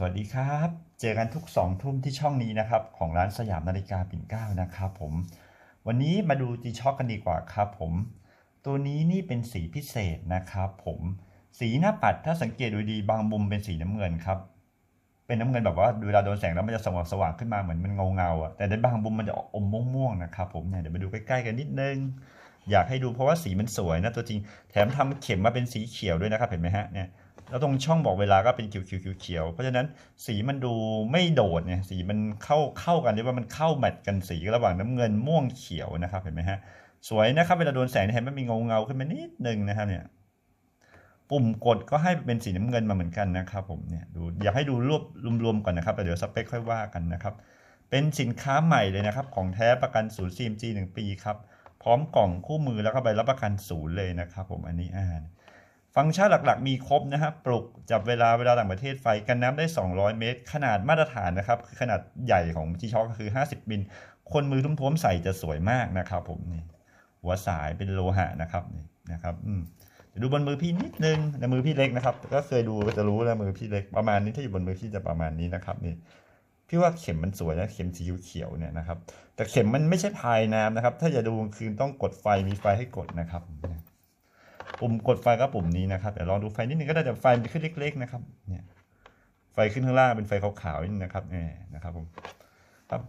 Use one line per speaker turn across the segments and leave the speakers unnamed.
สวัสดีครับ เจอกันทุกสองทุ่มที่ช่องนี้นะครับ ของร้านสยามนาฬิกาปิ่นเก้านะครับผม วันนี้มาดูจีช็อคกันดีกว่าครับผม ตัวนี้นี่เป็นสีพิเศษนะครับผม สีหน้าปัดถ้าสังเกตดูดีบางมุมเป็นสีน้ำเงินครับ เป็นน้ำเงินแบบว่าเวลาโดนแสงแล้วมันจะสว่างสว่างขึ้นมาเหมือนมันเงาเงาอะ แต่ในบางมุมมันจะอมม่วงๆนะครับผมเนี่ยเดี๋ยวมาดูใกล้ๆกันนิดนึง อยากให้ดูเพราะว่าสีมันสวยนะตัวจริง แถมทำเข็มมาเป็นสีเขียวด้วยนะครับเห็นไหมฮะเนี่ย แล้วตรงช่องบอกเวลาก็เป็นเขียวเขียวเขียวเพราะฉะนั้นสีมันดูไม่โดดเนี่ยสีมันเข้าเข้ากันเรียกว่ามันเข้าแมทกันสีระหว่างน้ำเงินม่วงเขียวนะครับเห็นไหมฮะสวยนะครับเวลาโดนแสงเนี่ยเห็นมันมีเงาเงาขึ้นมานิดนึงนะครับเนี่ยปุ่มกดก็ให้เป็นสีน้ำเงินมาเหมือนกันนะครับผมเนี่ยดูอยากให้ดูรวบรวมๆก่อนนะครับแต่เดี๋ยวสเปคค่อยว่ากันนะครับเป็นสินค้าใหม่เลยนะครับ ของแท้ประกันศูนย์ CMG 1ปีครับพร้อมกล่องคู่มือแล้วก็ใบรับประกันศูนย์เลยนะครับผมอันนี้อ่า ฟังก์ชันหลักๆ มีครบนะฮะปลุกจับเวลาเวลาต่างประเทศไฟกันน้ำได้ 200 เมตร ขนาดมาตรฐานนะครับ คือขนาดใหญ่ของ G Shock ก็คือ 50มิลคนมือทุ่มๆใส่จะสวยมากนะครับ ผมนี่หัวสายเป็นโลหะนะครับนี่นะครับอืมเดี๋ยวดูบนมือพี่นิดนึงในมือพี่เล็กนะครับ ก็เคยดูก็จะรู้แล้วมือพี่เล็กประมาณนี้ถ้าอยู่บนมือพี่จะประมาณนี้นะครับนี่พี่ว่าเข็มมันสวยนะเข็มสีเขียวเนี่ยนะครับ แต่เข็มมันไม่ใช่พายน้ำนะครับ ถ้าจะดูคือต้องกดไฟมีไฟให้กดนะครับ ปุ่มกดไฟก็ปุ่มนี้นะครับเดี๋ยวลองดูไฟนิดนึงก็ได้แต่ไฟมันขึ้นเล็ก ๆ นะครับ เนี่ย ไฟขึ้นข้างล่างเป็นไฟขาวๆนี่นะครับเนี่ยนะครับผมครับ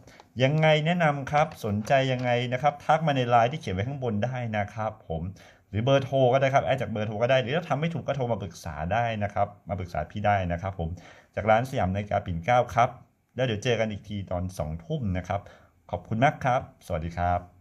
ยังไงแนะนำครับสนใจยังไงนะครับ ทักมาในไลน์ที่เขียนไว้ข้างบนได้นะครับ ผมหรือเบอร์โทรก็ได้ครับแอดจากเบอร์โทรก็ได้หรือถ้าทำไม่ถูกก็โทรมาปรึกษาได้นะครับ มาปรึกษาพี่ได้นะครับ ผมจากร้านสยามนากาปิ่นเกล้าครับ แล้วเดี๋ยวเจอกันอีกทีตอนสองทุ่มนะครับ ขอบคุณมากครับ สวัสดีครับ